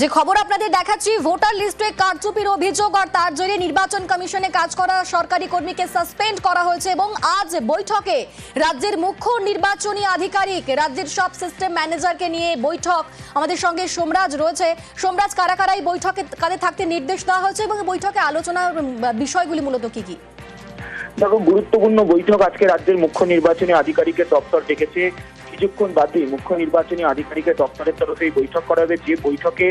যে খবর আপনাদের দেখাচ্ছি, ভোটার লিস্টে কারচুপির অভিযোগ আর তার জেরে নির্বাচন কমিশনে কাজ করা সরকারি কর্মীকে সাসপেন্ড করা হয়েছে এবং আজ বৈঠকে রাজ্যের মুখ্য নির্বাচনী আধিকারিক, রাজ্যের সব সিস্টেম ম্যানেজারকে নিয়ে বৈঠক। আমাদের সঙ্গে সোমরাজ রয়েছে। সোমরাজ, কারা কারা এই বৈঠকে কাদের থাকতে নির্দেশ দেওয়া হয়েছে এবং বৈঠকে আলোচনার বিষয়গুলি মূলত কি কি? দেখো, গুরুত্বপূর্ণ বৈঠক আজকে রাজ্যের মুখ্য নির্বাচনী আধিকারিকের দপ্তর ডেকেছে। কিছুক্ষণ বাদে মুখ্য নির্বাচনী আধিকারিকের দপ্তরের তরফে এই বৈঠক করা হবে। যে বৈঠকে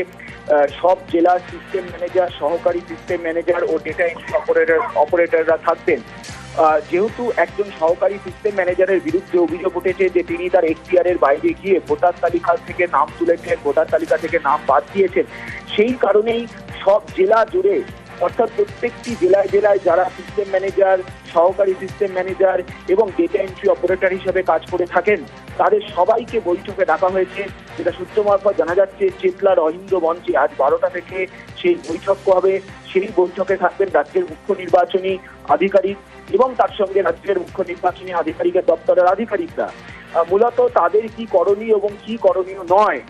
সব জেলা সিস্টেম ম্যানেজার সহকারী সিস্টেম ম্যানেজার ও ডেটা এন্ট্রি অপারেটর অপারেটররা থাকবেন। যেহেতু একজন সহকারী সিস্টেম ম্যানেজারের বিরুদ্ধে অভিযোগ উঠেছে যে তিনি তার এখতিয়ারের বাইরে গিয়ে ভোটার তালিকা থেকে নাম তুলেছেন, ভোটার তালিকা থেকে নাম বাদ দিয়েছেন, সেই কারণেই সব জেলা জুড়ে, অর্থাৎ প্রত্যেকটি জেলায় জেলায় যারা সিস্টেম ম্যানেজার সহকারী সিস্টেম ম্যানেজার এবং ডেটা এন্ট্রি অপারেটর হিসেবে কাজ করে থাকেন তাদের সবাইকে বৈঠকে ডাকা হয়েছে। যেটা সূত্র মারফত জানা যাচ্ছে চেতলা রহিন্দ্র মঞ্চে আজ বারোটা থেকে সেই বৈঠক হবে। সেই বৈঠকে থাকবেন রাজ্যের মুখ্য নির্বাচনী আধিকারিক এবং তার সঙ্গে রাজ্যের মুখ্য নির্বাচনী আধিকারিকের দপ্তরের আধিকারিকরা। মূলত তাদের কি করণীয় এবং কি করণীয় নয়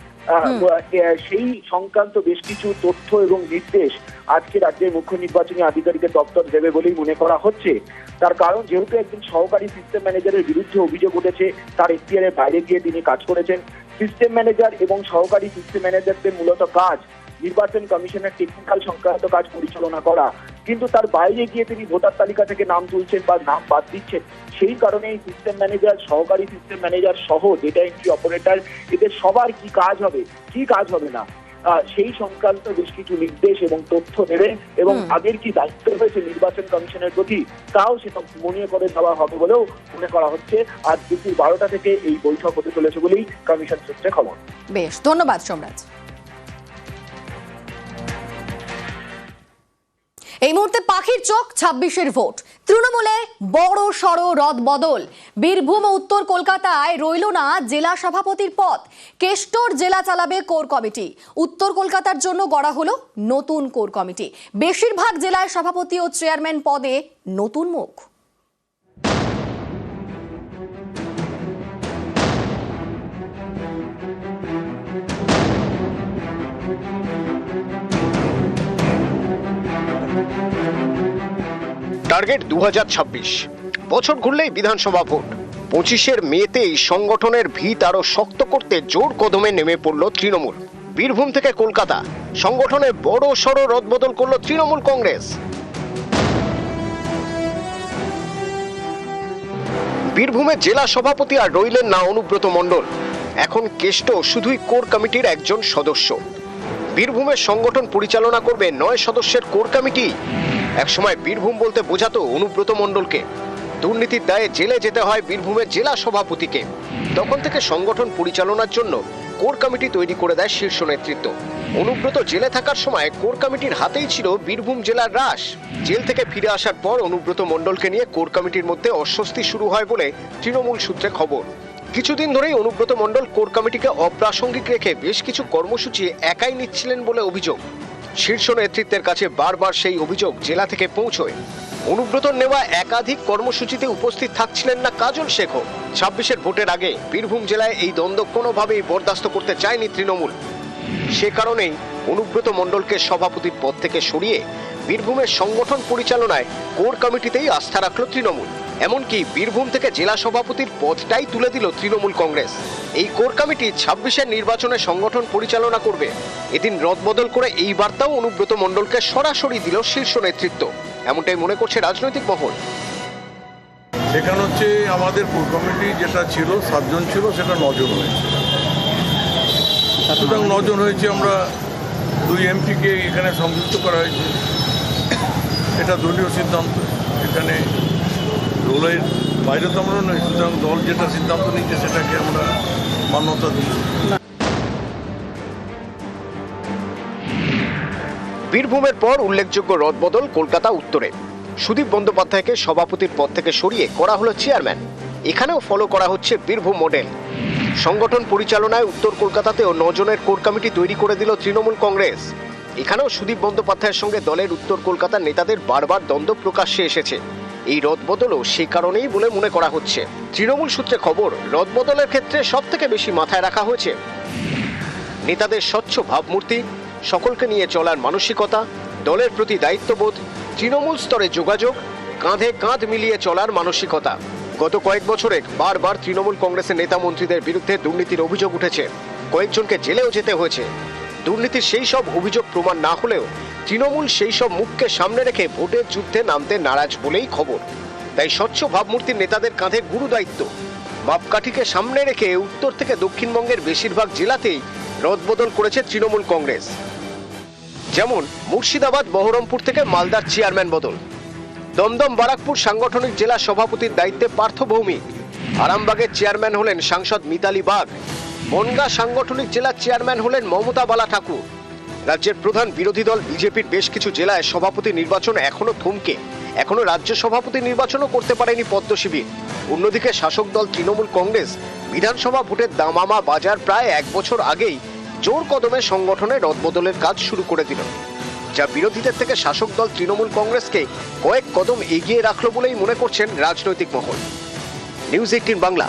সেই সংক্রান্ত বেশ কিছু তথ্য এবং নির্দেশ আজকে রাজ্যের মুখ্য নির্বাচনী আধিকারিকের দপ্তর দেবে বলেই মনে করা হচ্ছে। তার কারণ যেহেতু একজন সহকারী সিস্টেম ম্যানেজারের বিরুদ্ধে অভিযোগ উঠেছে তার এখতিয়ারের বাইরে গিয়ে তিনি কাজ করেছেন। সিস্টেম ম্যানেজার এবং সহকারী সিস্টেম ম্যানেজারদের মূলত কাজ নির্বাচন কমিশনের টেকনিক্যাল সংক্রান্ত কাজ পরিচালনা করা। কিন্তু তার বাইরে গিয়ে তিনি ভোটার তালিকা থেকে নাম তুলছেন বা নাম বাদ দিচ্ছেন সেই কারণে এই সিস্টেম ম্যানেজার সহকারী সিস্টেম ম্যানেজার সহ ডেটা এন্ট্রি অপারেটর এদের সবার কি কাজ হবে কি কাজ হবে না? সেই সংক্রান্ত বেশ কিছু নির্দেশ এবং তথ্য দেবেন এবং আগের কি দায়িত্ব রয়েছে নির্বাচন কমিশনের প্রতি তাও সেটা মনে করে দেওয়া হবে বলেও মনে করা হচ্ছে। আজ দুপুর বারোটা থেকে এই বৈঠক হতে চলেছে বলেই কমিশন সূত্রে খবর। বেশ ধন্যবাদ সোমরাজ। এই মুহূর্তে পাখির চোখ, ছাব্বিশের ভোট। তৃণমূলে বড় সড় রদ বদল। বীরভূম ও উত্তর কলকাতায় রইল না জেলা সভাপতির পদ। কেষ্টর জেলা চালাবে কোর কমিটি। উত্তর কলকাতার জন্য গড়া হলো নতুন কোর কমিটি। বেশিরভাগ জেলায় সভাপতি ও চেয়ারম্যান পদে নতুন মুখ। টার্গেট দু হাজার ছাব্বিশ। বছর ঘুরলেই বিধানসভা ভোট। পঁচিশের মেতেই সংগঠনের ভিত আরও শক্ত করতে জোর কদমে নেমে পড়ল তৃণমূল। বীরভূম থেকে কলকাতা। সংগঠনে বড় সড় রদবদল করল তৃণমূল কংগ্রেস। বীরভূমের জেলা সভাপতি আর রইলেন না অনুব্রত মণ্ডল। এখন কেষ্ট শুধুই কোর কমিটির একজন সদস্য। বীরভূমের সংগঠন পরিচালনা করবে নয় সদস্যের কোর কমিটি। একসময় বীরভূম বলতে বোঝাতো অনুব্রত মণ্ডলকে। দুর্নীতির দায়ে জেলে যেতে হয় বীরভূমের জেলা সভাপতিকে। তখন থেকে সংগঠন পরিচালনার জন্য কোর কমিটি তৈরি করে দেয় শীর্ষ নেতৃত্ব। অনুব্রত জেলে থাকার সময় কোর কমিটির হাতেই ছিল বীরভূম জেলার রাস জেল থেকে ফিরে আসার পর অনুব্রত মণ্ডলকে নিয়ে কোর কমিটির মধ্যে অস্বস্তি শুরু হয় বলে তৃণমূল সূত্রে খবর। কিছুদিন ধরেই অনুব্রত মণ্ডল কোর কমিটিকে অপ্রাসঙ্গিক রেখে বেশ কিছু কর্মসূচি একাই নিচ্ছিলেন বলে অভিযোগ। শীর্ষ নেতৃত্বের কাছে বারবার সেই অভিযোগ জেলা থেকে পৌঁছয়। অনুব্রত নেওয়া একাধিক কর্মসূচিতে উপস্থিত থাকছিলেন না কাজল শেখও ছাব্বিশের ভোটের আগে বীরভূম জেলায় এই দ্বন্দ্ব কোনোভাবেই বরদাস্ত করতে চায়নি তৃণমূল। সে কারণেই অনুব্রত মণ্ডলকে সভাপতির পদ থেকে সরিয়ে বীরভূমের সংগঠন পরিচালনায় কোর কমিটিতেই আস্থা রাখল তৃণমূল। এমনকি বীরভূম থেকে জেলা সভাপতির পদটাই তুলে দিল তৃণমূল কংগ্রেস। এই কোর কমিটি ছাব্বিশের নির্বাচনে সংগঠন পরিচালনা করবে। এদিন রদবদল করে এই বার্তাও অনুব্রত মণ্ডলকে সরাসরি দিল শীর্ষ নেতৃত্ব। এমনটাই মনে করছে রাজনৈতিক মহল। সেখানে হচ্ছে আমাদের কোর কমিটি যেটা ছিল, সাতজন ছিল, সেটা নজন হয়েছে। সুতরাং নজন হয়েছে আমরা দুই এমপিকে এখানে সংযুক্ত করা হয়েছে। এটা দলীয় সিদ্ধান্ত। এখানে দলের বাইরে তো আমরা নই, সুতরাং দল যেটা সিদ্ধান্ত নিচ্ছে সেটাকে আমরা মান্যতা দিই। বীরভূমের পর উল্লেখযোগ্য রদবদল কলকাতা উত্তরে। সুদীপ বন্দ্যোপাধ্যায়কে সভাপতির পদ থেকে সরিয়ে করা হলো চেয়ারম্যান। এখানেও ফলো করা হচ্ছে বীরভূম মডেল সংগঠন পরিচালনায় উত্তর কলকাতাতেও নজনের কোর কমিটি তৈরি করে দিল তৃণমূল কংগ্রেস। এখানেও সুদীপ বন্দ্যোপাধ্যায়ের সঙ্গে দলের উত্তর কলকাতার নেতাদের বারবার দ্বন্দ্ব প্রকাশ্যে এসেছে। এই রদবদলও সে কারণেই বলে মনে করা হচ্ছে। তৃণমূল সূত্রে খবর, রদবদলের ক্ষেত্রে সব থেকে বেশি মাথায় রাখা হয়েছে। নেতাদের স্বচ্ছ ভাবমূর্তি, সকলকে নিয়ে চলার মানসিকতা, দলের প্রতি দায়িত্ববোধ, তৃণমূল স্তরে যোগাযোগ, কাঁধে কাঁধ মিলিয়ে চলার মানসিকতা। গত কয়েক বছরে বারবার তৃণমূল কংগ্রেসের নেতা মন্ত্রীদের বিরুদ্ধে দুর্নীতির অভিযোগ উঠেছে। কয়েকজনকে জেলেও যেতে হয়েছে। দুর্নীতির সেই সব অভিযোগ প্রমাণ না হলেও তৃণমূল সেই সব মুখকে সামনে রেখে ভোটের যুদ্ধে নামতে নারাজ বলেই খবর। তাই স্বচ্ছ ভাবমূর্তির নেতাদের কাঁধে গুরু দায়িত্ব। মাপকাঠিকে সামনে রেখে উত্তর থেকে দক্ষিণবঙ্গের বেশিরভাগ জেলাতেই রদবদল করেছে তৃণমূল কংগ্রেস। যেমন মুর্শিদাবাদ, বহরমপুর থেকে মালদার চেয়ারম্যান বদল। দমদম, বারাকপুর সাংগঠনিক জেলা সভাপতির দায়িত্বে পার্থ ভৌমিক। আরামবাগের চেয়ারম্যান হলেন সাংসদ মিতালি বাগ বনগা সাংগঠনিক জেলার চেয়ারম্যান হলেন মমতা বালা ঠাকুর রাজ্যের প্রধান বিরোধী দল বিজেপির বেশ কিছু জেলায় সভাপতি নির্বাচন এখনও থমকে। এখনও রাজ্য সভাপতি নির্বাচনও করতে পারেনি পদ্ম শিবির। অন্যদিকে শাসক দল তৃণমূল কংগ্রেস বিধানসভা ভোটের দামামা বাজার প্রায় এক বছর আগেই জোর কদমে সংগঠনে রদবদলের কাজ শুরু করে দিল। যা বিরোধীদের থেকে শাসক দল তৃণমূল কংগ্রেসকে কয়েক কদম এগিয়ে রাখল বলেই মনে করছেন রাজনৈতিক মহল। News eighteen Bangla.